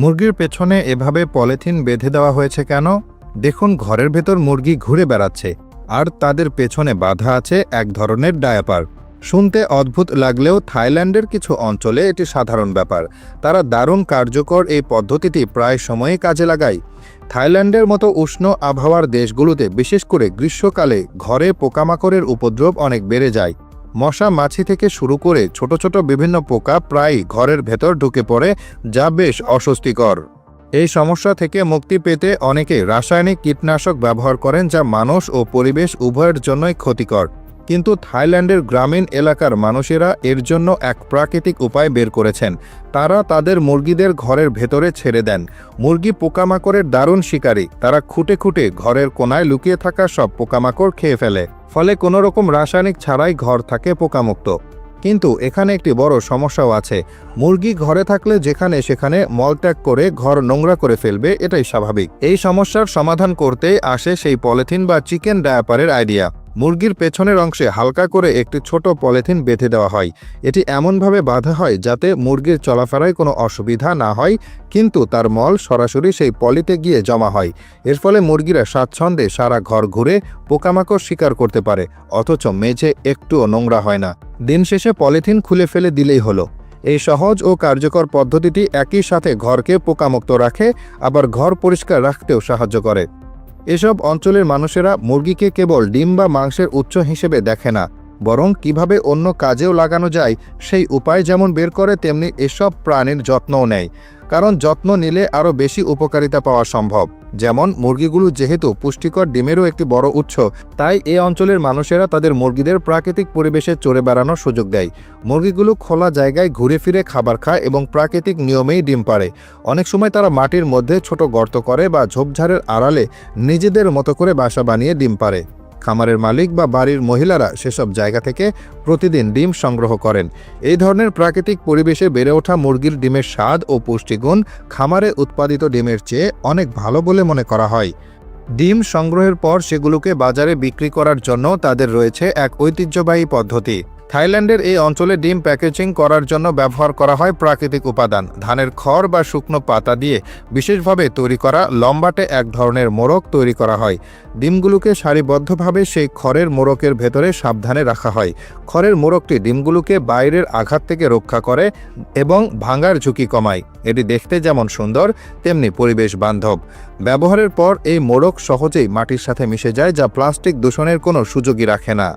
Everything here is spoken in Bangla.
মুরগির পেছনে এভাবে পলিথিন বেঁধে দেওয়া হয়েছে কেন? দেখুন, ঘরের ভেতর মুরগি ঘুরে বেড়াচ্ছে, আর তাদের পেছনে বাধা আছে এক ধরনের ডায়াপার। শুনতে অদ্ভুত লাগলেও থাইল্যান্ডের কিছু অঞ্চলে এটি সাধারণ ব্যাপার। তারা দারুণ কার্যকর এই পদ্ধতিটি প্রায় সময়ই কাজে লাগায়। থাইল্যান্ডের মতো উষ্ণ আবহাওয়ার দেশগুলোতে বিশেষ করে গ্রীষ্মকালে ঘরে পোকামাকড়ের উপদ্রব অনেক বেড়ে যায়। মশা মাছি থেকে শুরু করে ছোট ছোট বিভিন্ন পোকা প্রায় ঘরের ভেতর ঢুকে পড়ে, যা বেশ অস্বস্তিকর। এই সমস্যা থেকে মুক্তি পেতে অনেকে রাসায়নিক কীটনাশক ব্যবহার করেন, যা মানুষ ও পরিবেশ উভয়ের জন্যই ক্ষতিকর। কিন্তু থাইল্যান্ডের গ্রামীণ এলাকার মানুষেরা এর জন্য এক প্রাকৃতিক উপায় বের করেছেন। তারা তাদের মুরগিদের ঘরের ভেতরে ছেড়ে দেন। মুরগি পোকামাকড়ের দারুণ শিকারী। তারা খুঁটে খুঁটে ঘরের কোনায় লুকিয়ে থাকা সব পোকামাকড় খেয়ে ফেলে। ফলে কোনো রকম রাসায়নিক ছাড়াই ঘর থাকে পোকামুক্ত। কিন্তু এখানে একটি বড় সমস্যাও আছে। মুরগি ঘরে থাকলে যেখানে সেখানে মলত্যাগ করে ঘর নোংরা করে ফেলবে, এটাই স্বাভাবিক। এই সমস্যার সমাধান করতেই আসে সেই পলিথিন বা চিকেন ডায়াপারের আইডিয়া। মুরগির পেছনের অংশে হালকা করে একটি ছোট পলিথিন বেঁধে দেওয়া হয়। এটি এমনভাবে বাঁধা হয় যাতে মুরগির চলাফেরায় কোনো অসুবিধা না হয়, কিন্তু তার মল সরাসরি সেই পলিতে গিয়ে জমা হয়। এর ফলে মুরগিরা স্বাচ্ছন্দ্যে সারা ঘর ঘুরে পোকামাকড় শিকার করতে পারে, অথচ মেঝে একটুও নোংরা হয় না। দিন শেষে পলিথিন খুলে ফেলে দিলেই হলো। এই সহজ ও কার্যকর পদ্ধতিটি একই সাথে ঘরকে পোকামুক্ত রাখে, আবার ঘর পরিষ্কার রাখতেও সাহায্য করে। এসব অঞ্চলের মানুষেরা মুরগিকে কেবল ডিম বা মাংসের উৎস হিসেবে দেখে না। বরং কীভাবে অন্য কাজেও লাগানো যায়, সেই উপায় যেমন বের করে, তেমনি এসব প্রাণীর যত্নও নেয়। কারণ যত্ন নিলে আরও বেশি উপকারিতা পাওয়া সম্ভব। যেমন মুরগিগুলো যেহেতু পুষ্টিকর ডিমেরও একটি বড় উৎস, তাই এ অঞ্চলের মানুষেরা তাদের মুরগিদের প্রাকৃতিক পরিবেশে চড়ে বেড়ানোর সুযোগ দেয়। মুরগিগুলো খোলা জায়গায় ঘুরে ফিরে খাবার খায় এবং প্রাকৃতিক নিয়মেই ডিম পাড়ে। অনেক সময় তারা মাটির মধ্যে ছোট গর্ত করে বা ঝোপঝাড়ের আড়ালে নিজেদের মতো করে বাসা বানিয়ে ডিম পাড়ে। খামারের মালিক বা বাড়ির মহিলারা সেসব জায়গা থেকে প্রতিদিন ডিম সংগ্রহ করেন। এই ধরনের প্রাকৃতিক পরিবেশে বেড়ে ওঠা মুরগির ডিমের স্বাদ ও পুষ্টিগুণ খামারে উৎপাদিত ডিমের চেয়ে অনেক ভালো বলে মনে করা হয়। ডিম সংগ্রহের পর সেগুলোকে বাজারে বিক্রি করার জন্য তাদের রয়েছে এক ঐতিহ্যবাহী পদ্ধতি। থাইল্যান্ডের এই অঞ্চলে ডিম প্যাকেজিং করার জন্য ব্যবহার করা হয় প্রাকৃতিক উপাদান। ধানের খড় বা শুকনো পাতা দিয়ে বিশেষভাবে তৈরি করা লম্বাটে এক ধরনের মোড়ক তৈরি করা হয়। ডিমগুলোকে সারিবদ্ধভাবে সেই খড়ের মোড়কের ভেতরে সাবধানে রাখা হয়। খড়ের মোড়কটি ডিমগুলোকে বাইরের আঘাত থেকে রক্ষা করে এবং ভাঙার ঝুঁকি কমায়। এটি দেখতে যেমন সুন্দর, তেমনি পরিবেশ বান্ধব। ব্যবহারের পর এই মোড়ক সহজেই মাটির সাথে মিশে যায়, যা প্লাস্টিক দূষণের কোনো সুযোগই রাখে না।